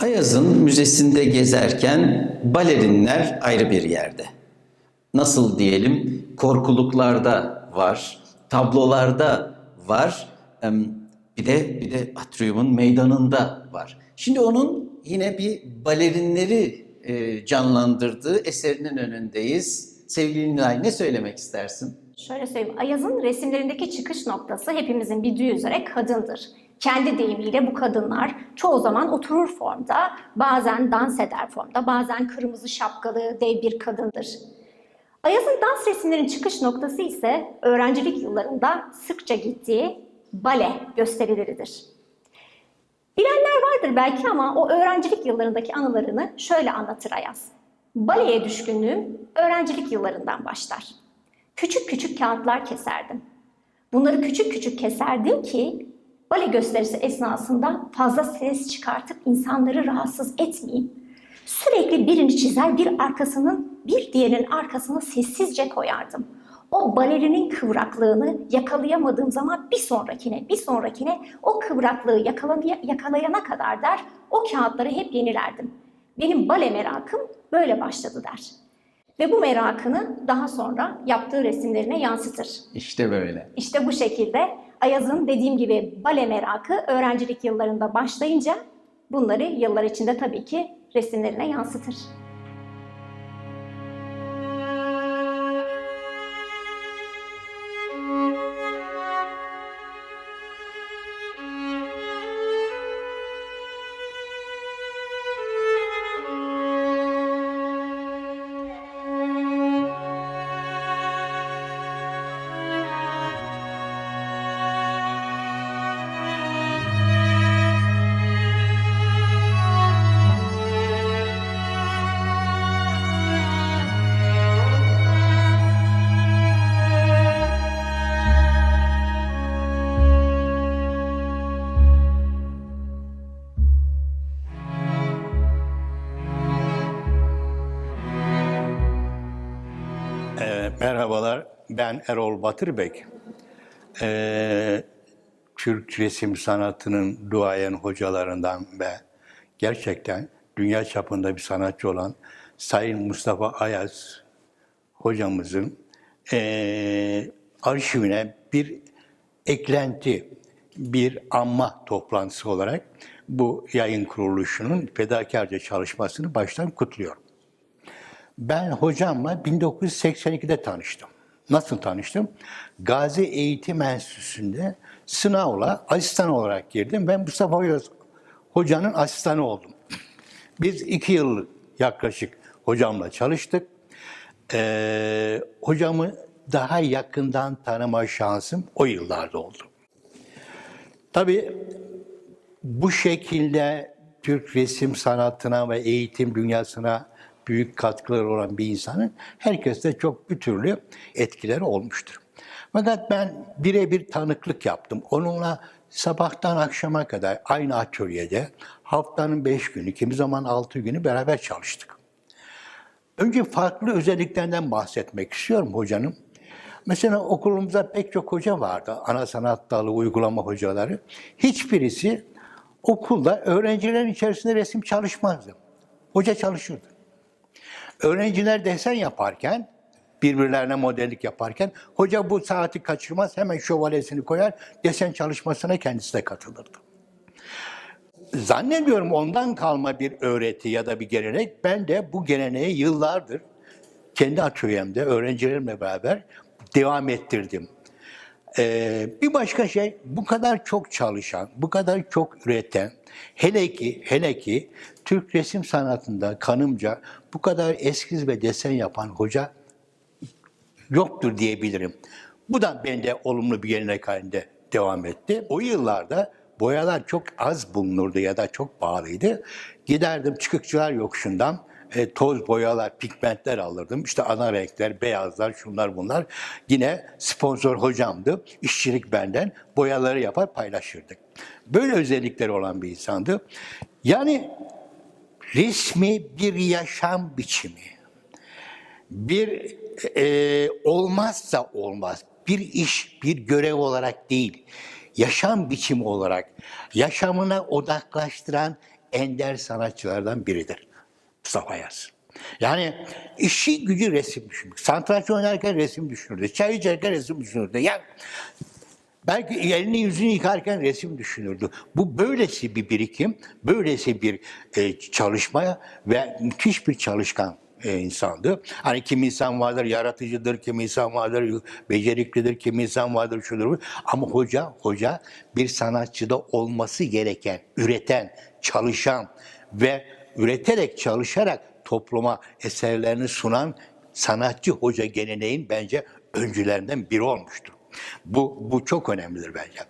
Ayaz'ın müzesinde gezerken balerinler ayrı bir yerde. Nasıl diyelim korkuluklarda var, tablolarda var, bir de bir de atriumun meydanında var. Şimdi onun yine bir balerinleri e, canlandırdığı eserinin önündeyiz. Sevgili Nilay ne söylemek istersin? Şöyle söyleyeyim, Ayaz'ın resimlerindeki çıkış noktası hepimizin bildiği üzere kadındır. Kendi deyimiyle bu kadınlar çoğu zaman oturur formda, bazen dans eder formda, bazen kırmızı şapkalı dev bir kadındır. Ayaz'ın dans resimlerinin çıkış noktası ise öğrencilik yıllarında sıkça gittiği bale gösterileridir. Bilenler vardır belki ama o öğrencilik yıllarındaki anılarını şöyle anlatır Ayaz. Baleye düşkünlüğüm öğrencilik yıllarından başlar. Küçük küçük kağıtlar keserdim. Bunları küçük küçük keserdim ki bale gösterisi esnasında fazla ses çıkartıp insanları rahatsız etmeyeyim. Sürekli birini çizer bir arkasının bir diğerinin arkasına sessizce koyardım. O balerinin kıvraklığını yakalayamadığım zaman bir sonrakine, bir sonrakine o kıvraklığı yakalaya- yakalayana kadar der, o kağıtları hep yenilerdim. Benim bale merakım böyle başladı der. Ve bu merakını daha sonra yaptığı resimlerine yansıtır. İşte böyle. İşte bu şekilde Ayaz'ın dediğim gibi bale merakı öğrencilik yıllarında başlayınca bunları yıllar içinde tabii ki resimlerine yansıtır. Ee, merhabalar, ben Erol Batırbek. Ee, Türk resim sanatının duayen hocalarından ve gerçekten dünya çapında bir sanatçı olan Sayın Mustafa Ayaz hocamızın ee, arşivine bir eklenti, bir anma toplantısı olarak bu yayın kuruluşunun fedakarca çalışmasını baştan kutluyorum. Ben hocamla 1982'de tanıştım. Nasıl tanıştım? Gazi Eğitim Enstitüsü'nde sınavla asistan olarak girdim. Ben Mustafa Hoca- Hoca'nın asistanı oldum. Biz iki yıl yaklaşık hocamla çalıştık. Ee, hocamı daha yakından tanıma şansım o yıllarda oldu. Tabii bu şekilde Türk resim sanatına ve eğitim dünyasına büyük katkıları olan bir insanın herkeste çok bir türlü etkileri olmuştur. Fakat ben birebir tanıklık yaptım. Onunla sabahtan akşama kadar aynı atölyede haftanın beş günü, kimi zaman altı günü beraber çalıştık. Önce farklı özelliklerinden bahsetmek istiyorum hocanın. Mesela okulumuzda pek çok hoca vardı. Ana sanat dalı uygulama hocaları. Hiçbirisi okulda öğrencilerin içerisinde resim çalışmazdı. Hoca çalışırdı. Öğrenciler desen yaparken, birbirlerine modellik yaparken, hoca bu saati kaçırmaz, hemen şövalyesini koyar, desen çalışmasına kendisi de katılırdı. Zannediyorum ondan kalma bir öğreti ya da bir gelenek. Ben de bu geleneği yıllardır kendi atölyemde öğrencilerimle beraber devam ettirdim. Ee, bir başka şey bu kadar çok çalışan, bu kadar çok üreten, hele ki hele ki Türk resim sanatında kanımca bu kadar eskiz ve desen yapan hoca yoktur diyebilirim. Bu da bende olumlu bir gelenek halinde devam etti. O yıllarda boyalar çok az bulunurdu ya da çok pahalıydı. Giderdim çıkıkçılar yokuşundan e, toz boyalar, pigmentler alırdım. İşte ana renkler, beyazlar, şunlar bunlar. Yine sponsor hocamdı. İşçilik benden. Boyaları yapar paylaşırdık. Böyle özellikleri olan bir insandı. Yani resmi bir yaşam biçimi bir e, olmazsa olmaz bir iş, bir görev olarak değil, yaşam biçimi olarak yaşamına odaklaştıran ender sanatçılardan biridir. Mustafa Yaz. Yani işi gücü resim düşünmek. Satranç oynarken resim düşünürdü. Çay içerken resim düşünürdü. Yani Belki elini yüzünü yıkarken resim düşünürdü. Bu böylesi bir birikim, böylesi bir e, çalışma ve müthiş bir çalışkan e, insandı. Hani kim insan vardır yaratıcıdır, kim insan vardır beceriklidir, kim insan vardır şudur. Ama hoca, hoca bir sanatçıda olması gereken, üreten, çalışan ve üreterek, çalışarak topluma eserlerini sunan sanatçı hoca geleneğin bence öncülerinden biri olmuştur. Bu, bu çok önemlidir bence.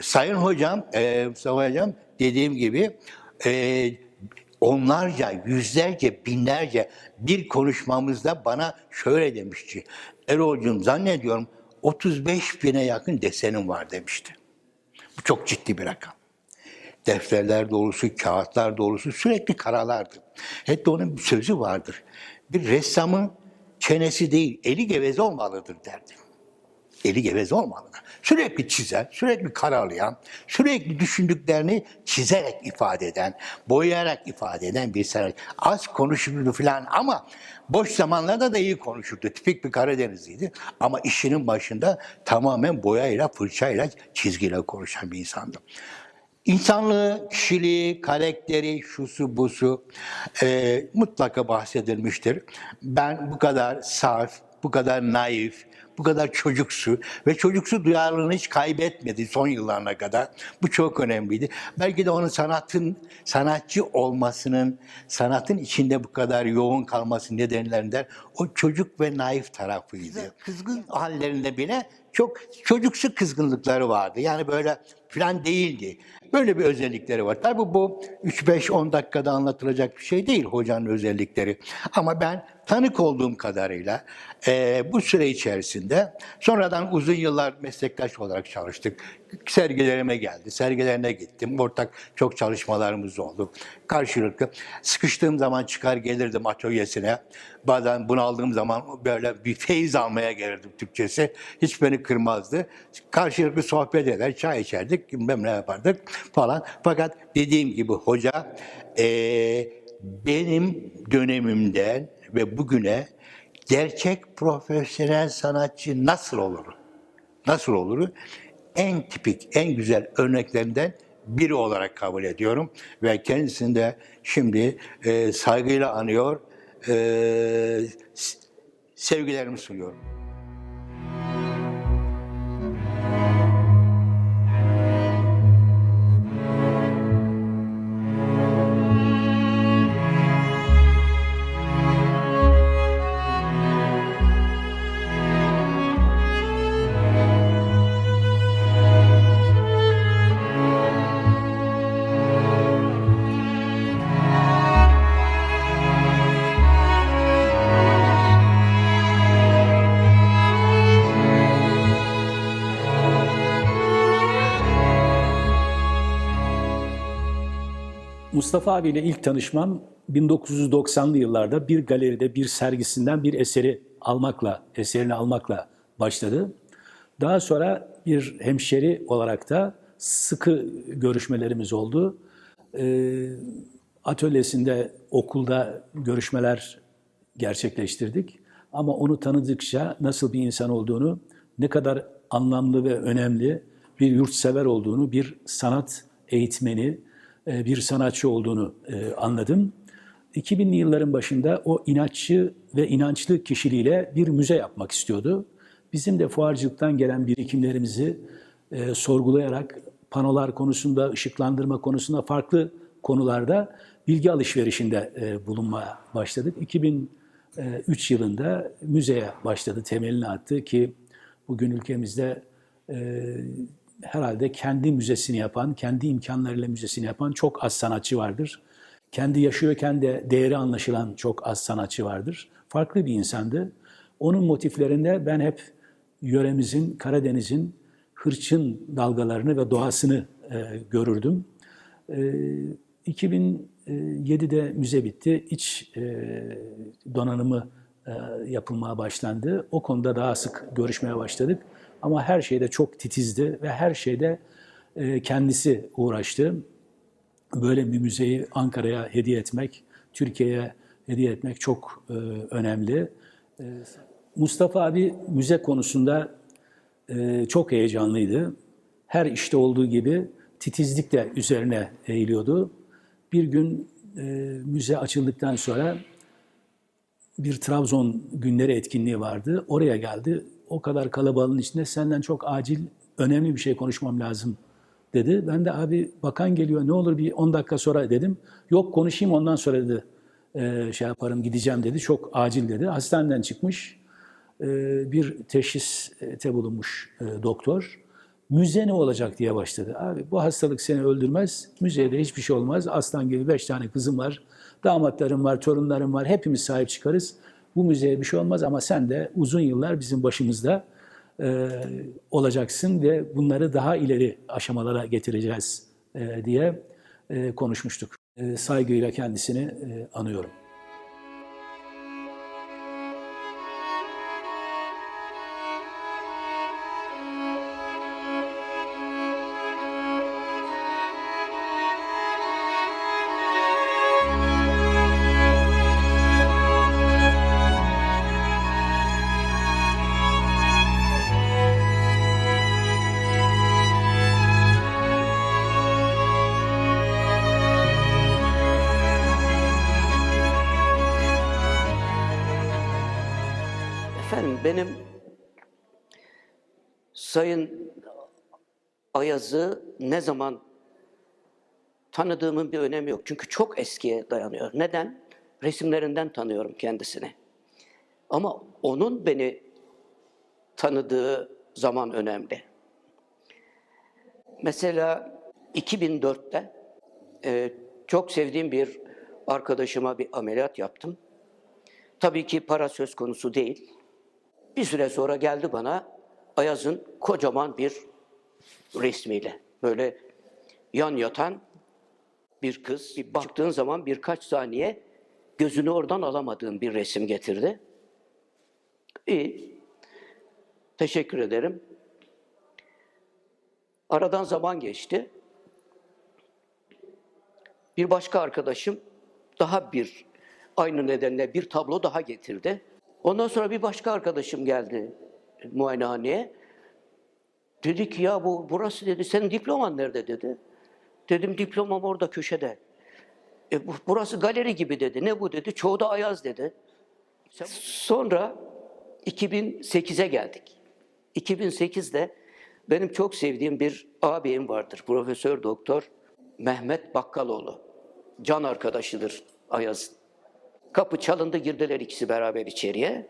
Sayın hocam, e, Mustafa hocam dediğim gibi e, onlarca, yüzlerce, binlerce bir konuşmamızda bana şöyle demişti. Erol'cum zannediyorum 35 bine yakın desenim var demişti. Bu çok ciddi bir rakam. Defterler dolusu, kağıtlar dolusu sürekli karalardı. Hatta onun bir sözü vardır. Bir ressamın çenesi değil, eli geveze olmalıdır derdi. Eli geveze olmalı. Sürekli çizen, sürekli karalayan, sürekli düşündüklerini çizerek ifade eden, boyayarak ifade eden bir sanatçı. Az konuşurdu falan ama boş zamanlarda da iyi konuşurdu. Tipik bir Karadenizliydi. Ama işinin başında tamamen boyayla, fırçayla, çizgiyle konuşan bir insandı. İnsanlığı, kişiliği, karakteri, şusu busu e, mutlaka bahsedilmiştir. Ben bu kadar saf, bu kadar naif, bu kadar çocuksu ve çocuksu duyarlılığını hiç kaybetmedi son yıllarına kadar. Bu çok önemliydi. Belki de onun sanatın, sanatçı olmasının, sanatın içinde bu kadar yoğun kalması nedenlerinden o çocuk ve naif tarafıydı. Kızgın hallerinde bile çok çocuksu kızgınlıkları vardı. Yani böyle falan değildi. Böyle bir özellikleri var. Tabii bu 3-5-10 dakikada anlatılacak bir şey değil hocanın özellikleri. Ama ben tanık olduğum kadarıyla e, bu süre içerisinde sonradan uzun yıllar meslektaş olarak çalıştık. Sergilerime geldi, sergilerine gittim. Ortak çok çalışmalarımız oldu. Karşılıklı sıkıştığım zaman çıkar gelirdim atölyesine. Bazen bunaldığım zaman böyle bir feyiz almaya gelirdim Türkçesi. Hiç beni kırmazdı. Karşılıklı sohbet eder, çay içerdik, bilmem ne yapardık falan. Fakat dediğim gibi hoca eee benim dönemimden ve bugüne gerçek profesyonel sanatçı nasıl olur? Nasıl olur? En tipik, en güzel örneklerinden biri olarak kabul ediyorum. Ve kendisini de şimdi e, saygıyla anıyor, e, sevgilerimi sunuyorum. Mustafa abiyle ilk tanışmam 1990'lı yıllarda bir galeride bir sergisinden bir eseri almakla, eserini almakla başladı. Daha sonra bir hemşeri olarak da sıkı görüşmelerimiz oldu. Ee, atölyesinde, okulda görüşmeler gerçekleştirdik. Ama onu tanıdıkça nasıl bir insan olduğunu, ne kadar anlamlı ve önemli bir yurtsever olduğunu, bir sanat eğitmeni, bir sanatçı olduğunu e, anladım. 2000'li yılların başında o inatçı ve inançlı kişiliğiyle bir müze yapmak istiyordu. Bizim de fuarcılıktan gelen birikimlerimizi e, sorgulayarak panolar konusunda, ışıklandırma konusunda farklı konularda bilgi alışverişinde e, bulunmaya başladık. 2003 yılında müzeye başladı, temelini attı ki bugün ülkemizde e, herhalde kendi müzesini yapan, kendi imkanlarıyla müzesini yapan çok az sanatçı vardır. Kendi yaşıyorken de değeri anlaşılan çok az sanatçı vardır. Farklı bir insandı. Onun motiflerinde ben hep yöremizin, Karadeniz'in hırçın dalgalarını ve doğasını e, görürdüm. E, 2007'de müze bitti. İç e, donanımı e, yapılmaya başlandı. O konuda daha sık görüşmeye başladık. Ama her şeyde çok titizdi ve her şeyde e, kendisi uğraştı. böyle bir müzeyi Ankara'ya hediye etmek, Türkiye'ye hediye etmek çok e, önemli. E, Mustafa abi müze konusunda çok heyecanlıydı. Her işte olduğu gibi titizlik de üzerine eğiliyordu. Bir gün müze açıldıktan sonra bir Trabzon günleri etkinliği vardı. Oraya geldi. O kadar kalabalığın içinde senden çok acil, önemli bir şey konuşmam lazım dedi. Ben de abi bakan geliyor ne olur bir 10 dakika sonra dedim. Yok konuşayım ondan sonra dedi. "Ee, şey yaparım gideceğim dedi. Çok acil dedi. Hastaneden çıkmış. Ee, bir teşhiste bulunmuş e, doktor. Müze ne olacak diye başladı. Abi bu hastalık seni öldürmez. Müzeye hiçbir şey olmaz. Aslan gibi beş tane kızım var. Damatlarım var, torunlarım var. Hepimiz sahip çıkarız. Bu müzeye bir şey olmaz ama sen de uzun yıllar bizim başımızda e, olacaksın ve bunları daha ileri aşamalara getireceğiz e, diye e, konuşmuştuk. E, saygıyla kendisini e, anıyorum. Sayın Ayaz'ı ne zaman tanıdığımın bir önemi yok. Çünkü çok eskiye dayanıyor. Neden? Resimlerinden tanıyorum kendisini. Ama onun beni tanıdığı zaman önemli. Mesela 2004'te e, çok sevdiğim bir arkadaşıma bir ameliyat yaptım. Tabii ki para söz konusu değil. Bir süre sonra geldi bana Ayaz'ın kocaman bir resmiyle. Böyle yan yatan bir kız. Bir baktığın zaman birkaç saniye gözünü oradan alamadığım bir resim getirdi. İyi. Teşekkür ederim. Aradan zaman geçti. Bir başka arkadaşım daha bir aynı nedenle bir tablo daha getirdi. Ondan sonra bir başka arkadaşım geldi muayenehaneye. Dedi ki ya bu burası dedi senin diploman nerede dedi. Dedim diplomam orada köşede. E, bu- burası galeri gibi dedi. Ne bu dedi. Çoğu da Ayaz dedi. Sonra 2008'e geldik. 2008'de benim çok sevdiğim bir ağabeyim vardır. Profesör Doktor Mehmet Bakkaloğlu. Can arkadaşıdır Ayaz'ın. Kapı çalındı girdiler ikisi beraber içeriye.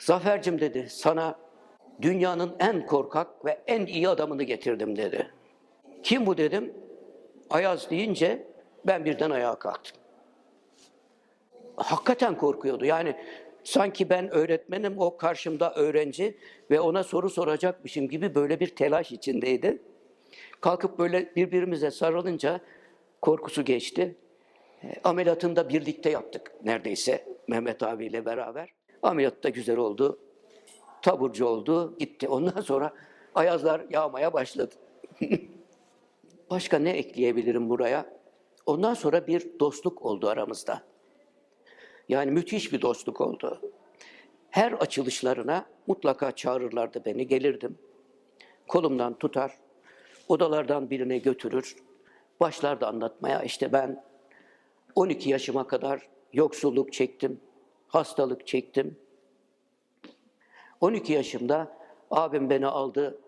Zafercim dedi sana dünyanın en korkak ve en iyi adamını getirdim dedi. Kim bu dedim. Ayaz deyince ben birden ayağa kalktım. Hakikaten korkuyordu. Yani sanki ben öğretmenim, o karşımda öğrenci ve ona soru soracakmışım gibi böyle bir telaş içindeydi. Kalkıp böyle birbirimize sarılınca korkusu geçti. E, Ameliyatını da birlikte yaptık neredeyse Mehmet abiyle beraber. Ameliyat da güzel oldu. Taburcu oldu, gitti. Ondan sonra ayazlar yağmaya başladı. Başka ne ekleyebilirim buraya? Ondan sonra bir dostluk oldu aramızda. Yani müthiş bir dostluk oldu. Her açılışlarına mutlaka çağırırlardı beni, gelirdim. Kolumdan tutar, odalardan birine götürür. Başlardı anlatmaya. İşte ben 12 yaşıma kadar yoksulluk çektim, hastalık çektim. 12 yaşımda abim beni aldı,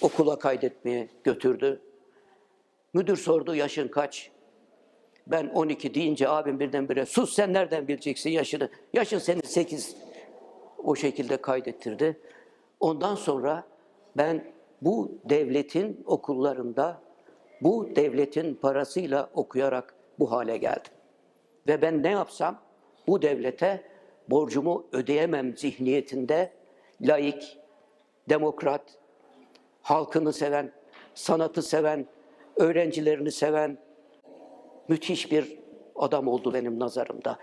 okula kaydetmeye götürdü. Müdür sordu yaşın kaç? Ben 12 deyince abim birdenbire sus sen nereden bileceksin yaşını? Yaşın senin 8. O şekilde kaydettirdi. Ondan sonra ben bu devletin okullarında bu devletin parasıyla okuyarak bu hale geldim. Ve ben ne yapsam bu devlete borcumu ödeyemem zihniyetinde laik, demokrat, halkını seven, sanatı seven, öğrencilerini seven müthiş bir adam oldu benim nazarımda.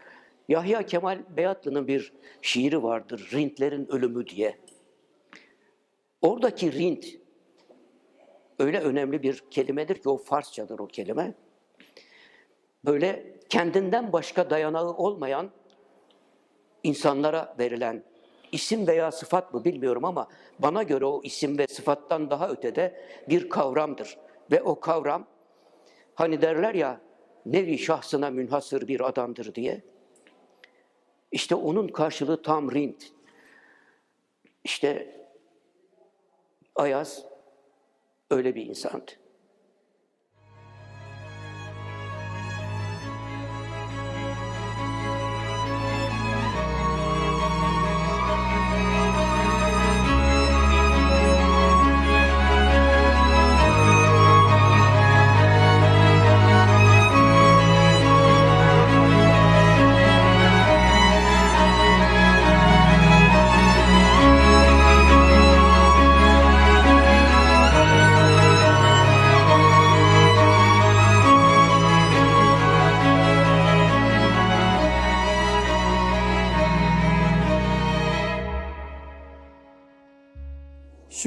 Yahya Kemal Beyatlı'nın bir şiiri vardır, Rintlerin Ölümü diye. Oradaki Rint, öyle önemli bir kelimedir ki o Farsçadır o kelime. Böyle kendinden başka dayanağı olmayan insanlara verilen isim veya sıfat mı bilmiyorum ama bana göre o isim ve sıfattan daha ötede bir kavramdır. Ve o kavram hani derler ya nevi şahsına münhasır bir adamdır diye. İşte onun karşılığı tam Rind. İşte Ayaz öyle bir insandı.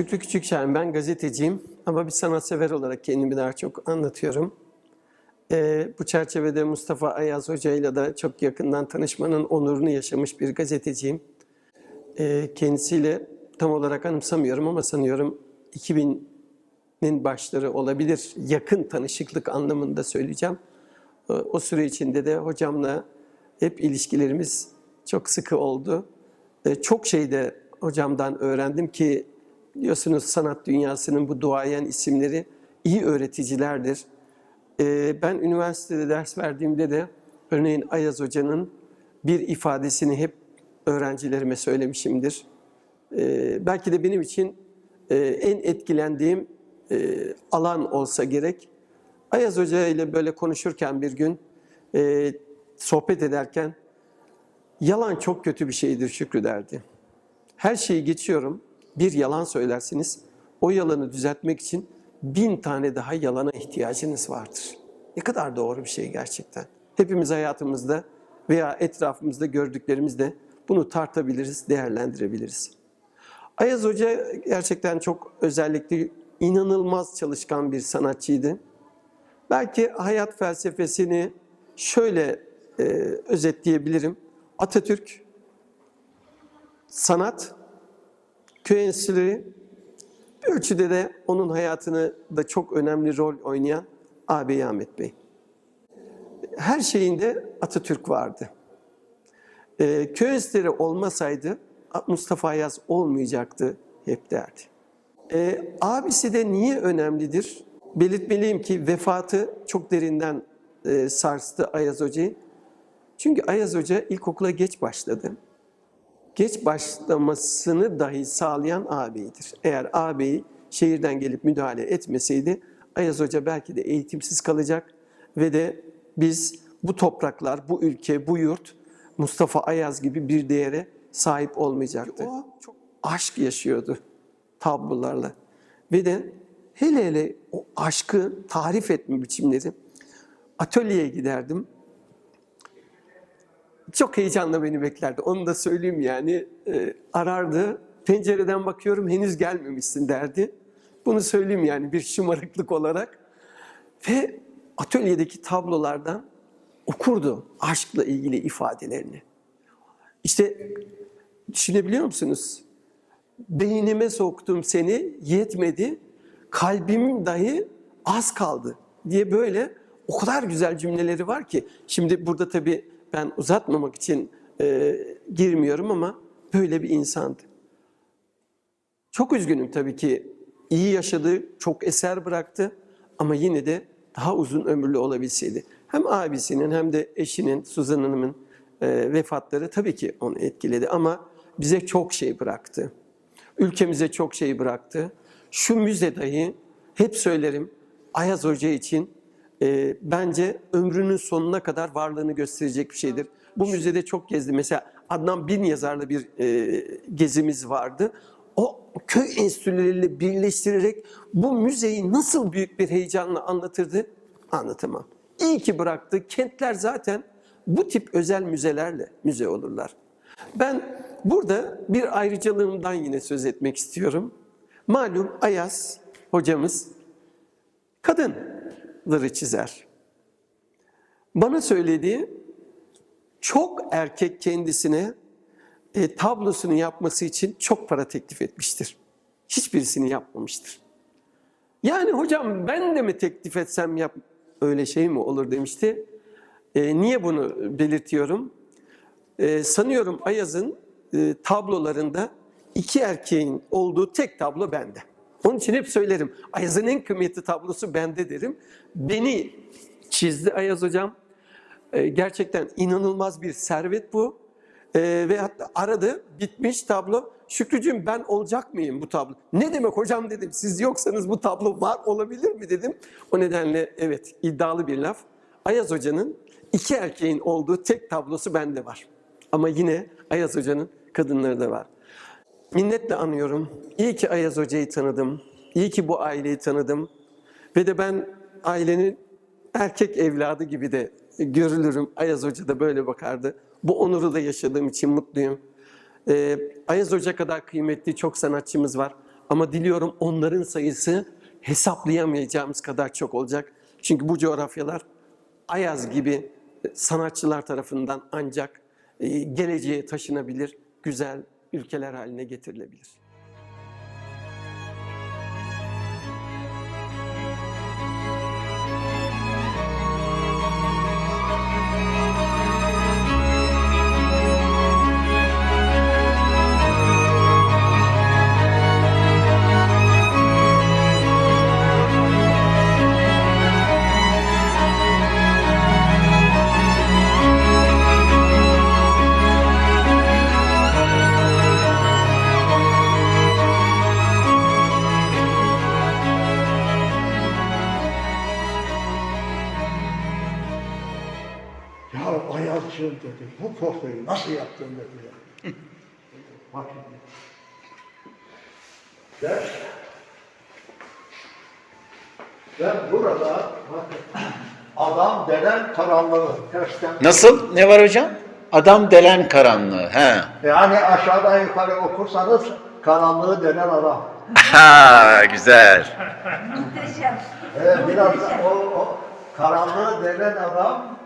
Şükrü Küçükşahin, ben gazeteciyim ama bir sanatsever olarak kendimi daha çok anlatıyorum. Ee, bu çerçevede Mustafa Ayaz Hoca ile de çok yakından tanışmanın onurunu yaşamış bir gazeteciyim. Ee, kendisiyle tam olarak anımsamıyorum ama sanıyorum 2000'nin başları olabilir. Yakın tanışıklık anlamında söyleyeceğim. O, o süre içinde de hocamla hep ilişkilerimiz çok sıkı oldu. Ee, çok şey de hocamdan öğrendim ki biliyorsunuz sanat dünyasının bu duayen isimleri iyi öğreticilerdir. Ee, ben üniversitede ders verdiğimde de örneğin Ayaz Hoca'nın bir ifadesini hep öğrencilerime söylemişimdir. Ee, belki de benim için e, en etkilendiğim e, alan olsa gerek. Ayaz Hoca ile böyle konuşurken bir gün e, sohbet ederken yalan çok kötü bir şeydir Şükrü derdi. Her şeyi geçiyorum. Bir yalan söylersiniz. O yalanı düzeltmek için bin tane daha yalana ihtiyacınız vardır. Ne kadar doğru bir şey gerçekten. Hepimiz hayatımızda veya etrafımızda gördüklerimizde bunu tartabiliriz, değerlendirebiliriz. Ayaz Hoca gerçekten çok özellikli, inanılmaz çalışkan bir sanatçıydı. Belki hayat felsefesini şöyle e, özetleyebilirim. Atatürk, sanat, köy enstitüleri, ölçüde de onun hayatını da çok önemli rol oynayan ağabey Ahmet Bey. Her şeyinde Atatürk vardı. Ee, köy enstitüleri olmasaydı Mustafa Ayaz olmayacaktı hep derdi. Ee, abisi de niye önemlidir? Belirtmeliyim ki vefatı çok derinden e, sarstı Ayaz Hoca'yı. Çünkü Ayaz Hoca ilkokula geç başladı geç başlamasını dahi sağlayan ağabeyidir. Eğer ağabeyi şehirden gelip müdahale etmeseydi Ayaz Hoca belki de eğitimsiz kalacak ve de biz bu topraklar, bu ülke, bu yurt Mustafa Ayaz gibi bir değere sahip olmayacaktı. O çok aşk yaşıyordu tablolarla. Ve de hele hele o aşkı tarif etme biçimleri atölyeye giderdim çok heyecanla beni beklerdi. Onu da söyleyeyim yani. E, arardı. Pencereden bakıyorum henüz gelmemişsin derdi. Bunu söyleyeyim yani bir şımarıklık olarak. Ve atölyedeki tablolardan okurdu aşkla ilgili ifadelerini. İşte düşünebiliyor musunuz? Beynime soktum seni yetmedi. Kalbim dahi az kaldı diye böyle o kadar güzel cümleleri var ki. Şimdi burada tabii ben uzatmamak için e, girmiyorum ama böyle bir insandı. Çok üzgünüm tabii ki iyi yaşadı, çok eser bıraktı ama yine de daha uzun ömürlü olabilseydi. Hem abisinin hem de eşinin, Suzan Hanım'ın e, vefatları tabii ki onu etkiledi ama bize çok şey bıraktı. Ülkemize çok şey bıraktı. Şu müze dahi hep söylerim Ayaz Hoca için e, bence ömrünün sonuna kadar varlığını gösterecek bir şeydir. Bu müzede çok gezdi. Mesela Adnan Bin yazarlı bir e, gezimiz vardı. O köy enstitüleriyle birleştirerek bu müzeyi nasıl büyük bir heyecanla anlatırdı anlatamam. İyi ki bıraktı. Kentler zaten bu tip özel müzelerle müze olurlar. Ben burada bir ayrıcalığımdan yine söz etmek istiyorum. Malum Ayas hocamız kadınları çizer. Bana söylediği çok erkek kendisine e, tablosunu yapması için çok para teklif etmiştir. Hiçbirisini yapmamıştır. Yani hocam ben de mi teklif etsem yap öyle şey mi olur demişti. E, niye bunu belirtiyorum? E, sanıyorum Ayaz'ın e, tablolarında iki erkeğin olduğu tek tablo bende. Onun için hep söylerim. Ayaz'ın en kıymetli tablosu bende derim. Beni çizdi Ayaz hocam. E, gerçekten inanılmaz bir servet bu. E, ve hatta aradı, bitmiş tablo. Şükrücüğüm ben olacak mıyım bu tablo? Ne demek hocam dedim. Siz yoksanız bu tablo var olabilir mi dedim. O nedenle evet iddialı bir laf. Ayaz Hoca'nın iki erkeğin olduğu tek tablosu bende var. Ama yine Ayaz Hoca'nın kadınları da var. Minnetle anıyorum. İyi ki Ayaz Hoca'yı tanıdım. İyi ki bu aileyi tanıdım. Ve de ben ailenin erkek evladı gibi de görülürüm. Ayaz Hoca da böyle bakardı. Bu onuru da yaşadığım için mutluyum. Ee, Ayaz Hoca kadar kıymetli çok sanatçımız var. Ama diliyorum onların sayısı hesaplayamayacağımız kadar çok olacak. Çünkü bu coğrafyalar Ayaz gibi sanatçılar tarafından ancak e, geleceğe taşınabilir, güzel ülkeler haline getirilebilir. Ya Ayazcığım dedi, bu portreyi nasıl yaptın dedi ya. Bak şimdi. Ben, ben burada bakın, adam denen karanlığı tersten Nasıl? Ne var hocam? Adam delen karanlığı. He. yani aşağıdan yukarı okursanız karanlığı denen adam. Ha, güzel. Evet, biraz o, o karanlığı denen adam